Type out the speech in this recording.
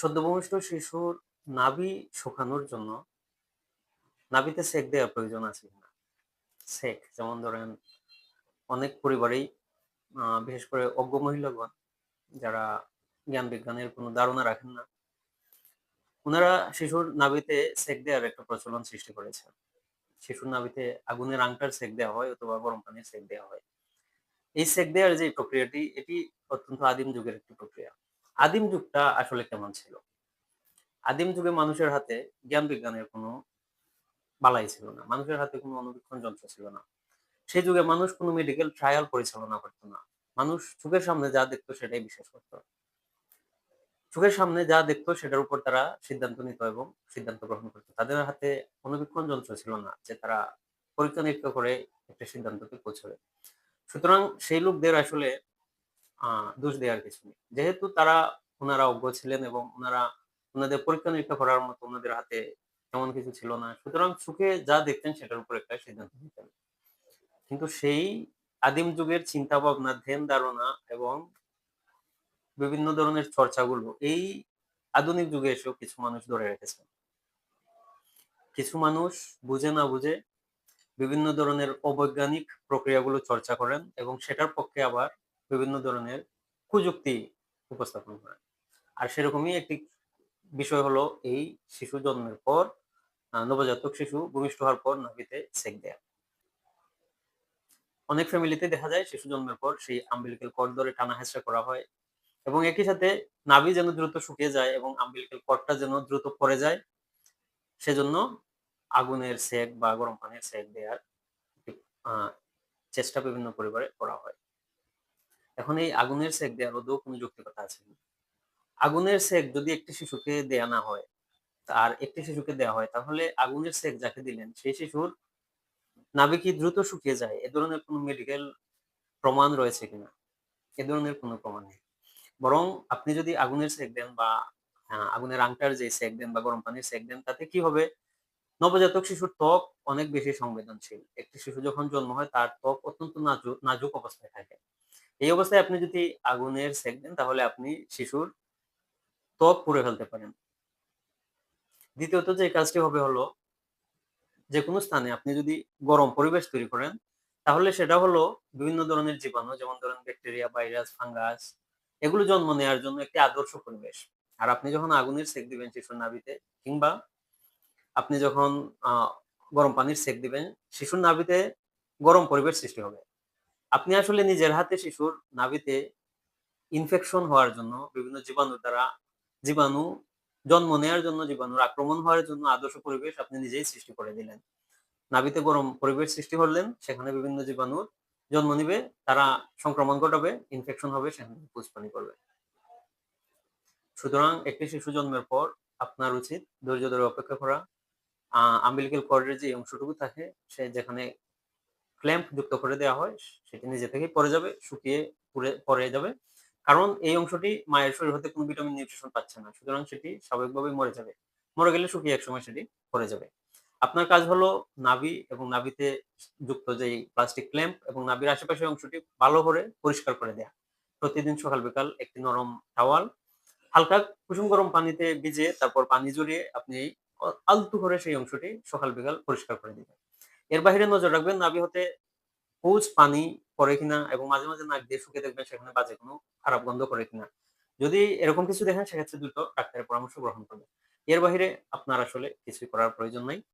সদ্যভূমিষ্ঠ শিশুর নাভি শুকানোর জন্য নাভিতে সেক দেওয়ার প্রয়োজন আছে কিনা? সেক, যেমন ধরেন অনেক পরিবারেই বিশেষ করে অজ্ঞ মহিলাগণ, যারা জ্ঞান বিজ্ঞানের কোনো ধারণা রাখেন না। ওনারা শিশুর নাভিতে সেক দেওয়ার একটা প্রচলন সৃষ্টি করেছেন। শিশুর নাভিতে আগুনের আংটার সেক দেওয়া হয় অথবা গরম পানির সেক দেওয়া হয়। এই সেক দেওয়ার যে প্রক্রিয়াটি, এটি অত্যন্ত আদিম যুগের একটি প্রক্রিয়া। আদিম যুগটা আসলে কেমন ছিল? আদিম যুগে মানুষের হাতে জ্ঞান বিজ্ঞানের কোনো বালাই ছিল না। মানুষের হাতে কোনো অণুবীক্ষণ যন্ত্র ছিল না। সেই যুগে মানুষ কোনো মেডিকেল ট্রায়াল পরিচালনা করত না। মানুষ চোখের সামনে যা দেখত সেটাই বিশ্বাস করত। চোখের সামনে যা দেখত সেটার উপর তারা সিদ্ধান্ত নিত এবং সিদ্ধান্ত গ্রহণ করত। তাদের হাতে অণুবীক্ষণ যন্ত্র ছিল না যে তারা পরীক্ষা-নিরীক্ষা করে একটা সিদ্ধান্ততে পৌঁছবে। সুতরাং সেই লোকদের আসলে দোষ দেওয়ার কিছু নেই। যেহেতু তারা ওনারা অজ্ঞ ছিলেন এবং ওনারা ওনাদের পরীক্ষা-নিরীক্ষা করার মতো ওনাদের হাতে তেমন কিছু ছিল না। সুতরাং চোখে যা দেখতেন সেটার উপর একটা সিদ্ধান্ত নিতেন। কিন্তু সেই আদিম যুগের চিন্তা ভাবনা ধ্যান-ধারণা এবং বিভিন্ন ধরনের চর্চাগুলো এই আধুনিক যুগে এসেও কিছু মানুষ ধরে রেখেছে। কিছু মানুষ বুঝে না বুঝে বিভিন্ন ধরনের অবৈজ্ঞানিক প্রক্রিয়াগুলো চর্চা করেন এবং সেটার পক্ষে আবার বিভিন্ন ধরনের কুযুক্তি উপস্থাপন করেন। আর সেরকমই একটি বিষয় হলো এই শিশু জন্মের পর নবজাতক শিশু ভূমিষ্ঠ হওয়ার পর নাভিতে সেক দেয়া। অনেক ফ্যামিলিতে দেখা যায়, শিশু জন্মের পর সেই umbilical cord ধরে টানা-হেঁচড়া করা হয় এবং একই সাথে নাভি যেন দ্রুত শুকিয়ে যায় এবং umbilical cord টা যেন দ্রুত পড়ে যায়, সেজন্য আগুনের সেক বা গরম পানির সেক দেয়ার আ, চেষ্টা বিভিন্ন পরিবারে করা হয়। এখন এই আগুনের সেক দেওয়ার আদৌ কোনো যৌক্তিকতা আছে? আগুনের সেক যদি একটি শিশুকে দেয়া না হয়, আর একটি শিশুকে দেয়া হয় তাহলে আগুনের সেক যাকে দিলেন সেই শিশুর নাভি কি দ্রুত শুকিয়ে যায়? এ ধরনের কোনো মেডিকেল প্রমাণ রয়েছে কিনা? এ ধরনের কোনো প্রমাণ নেই। বরং আপনি যদি আগুনের সেক দেন বা আগুনের আংটার যে সেক দেন বা গরম পানির সেক দেন তাতে কি হবে? নবজাতক শিশুর ত্বক অনেক বেশি সংবেদনশীল। একটি শিশু যখন জন্ম হয় তার ত্বক অত্যন্ত নাজুক নাজুক অবস্থায়। এই অবস্থায় আপনি যদি আগুনের সেক দেন তাহলে আপনি শিশুর ত্বক পুড়ে ফেলতে পারেন। দ্বিতীয়ত যে কাজটি হবে হলো যেকোনো স্থানে আপনি যদি গরম পরিবেশ তৈরি করেন, তাহলে সেটা হলো বিভিন্ন ধরনের জীবাণু যেমন ধরেন ব্যাকটেরিয়া, ভাইরাস, ফাঙ্গাস এগুলো জন্ম নেওয়ার জন্য একটি আদর্শ পরিবেশ। আর আপনি যখন আগুনের সেক দিবেন শিশুর নাভিতে কিংবা আপনি যখন গরম পানির সেক দিবেন, শিশুর নাভিতে গরম পরিবেশ সৃষ্টি হবে। আপনি আসলে নিজের হাতে শিশুর নাভিতে ইনফেকশন হওয়ার জন্য বিভিন্ন জীবাণুর দ্বারা জীবাণু জন্ম নেয়ার জন্য জীবাণুর আক্রমণ হওয়ার জন্য আদর্শ পরিবেশ আপনি নিজেই সৃষ্টি করে দিলেন। নাভিতে গরম পরিবেশ সৃষ্টি করলেন, সেখানে বিভিন্ন জীবাণুর জন্ম নিবে, তারা সংক্রমণ ঘটাবে, ইনফেকশন হবে, সেখান থেকে পুঁজপানি করবে। সুতরাং একটি শিশু জন্মের পর আপনার উচিত ধৈর্য ধরে অপেক্ষা করা। আ umbilical cord এর যে অংশটুকু থাকে সে যেখানে ক্ল্যাম্প যুক্ত করে দেওয়া হয় সেটি নিজে থেকেই পড়ে যাবে, শুকিয়ে পুড়ে পড়ে যাবে। কারণ এই অংশটি মায়ের শরীর হতে কোনো ভিটামিন নিউট্রিশন পাচ্ছে না। সুতরাং সেটি স্বাভাবিকভাবেই মরে যাবে। মরে গেলে শুকিয়ে একসময় সেটি পড়ে যাবে। আপনার কাজ হলো নাভি এবং নাভিতে যুক্ত যেই প্লাস্টিক ক্ল্যাম্প এবং নাভির আশেপাশের অংশটি ভালো করে পরিষ্কার করে দেয়া। প্রতিদিন সকাল বিকাল একটি নরম টাওয়াল হালকা কুসুম গরম পানিতে ভিজিয়ে তারপর পানি জড়িয়ে আপনি আলতু করে সেই অংশটি সকাল বিকাল পরিষ্কার করে দিবেন। এর বাইরে নজর রাখবেন নাভি হতে পুজ, পানি পড়ে কিনা এবং মাঝে, মাঝে নাক দিয়ে শুকে দেখবেন সেখানে বাজে কোনো খারাপ গন্ধ করে কিনা। যদি এরকম কিছু দেখেন সেক্ষেত্রে দ্রুত ডাক্তারের পরামর্শ গ্রহণ করবেন। এর বাইরে আপনার আসলে কিছুই করার প্রয়োজন নাই।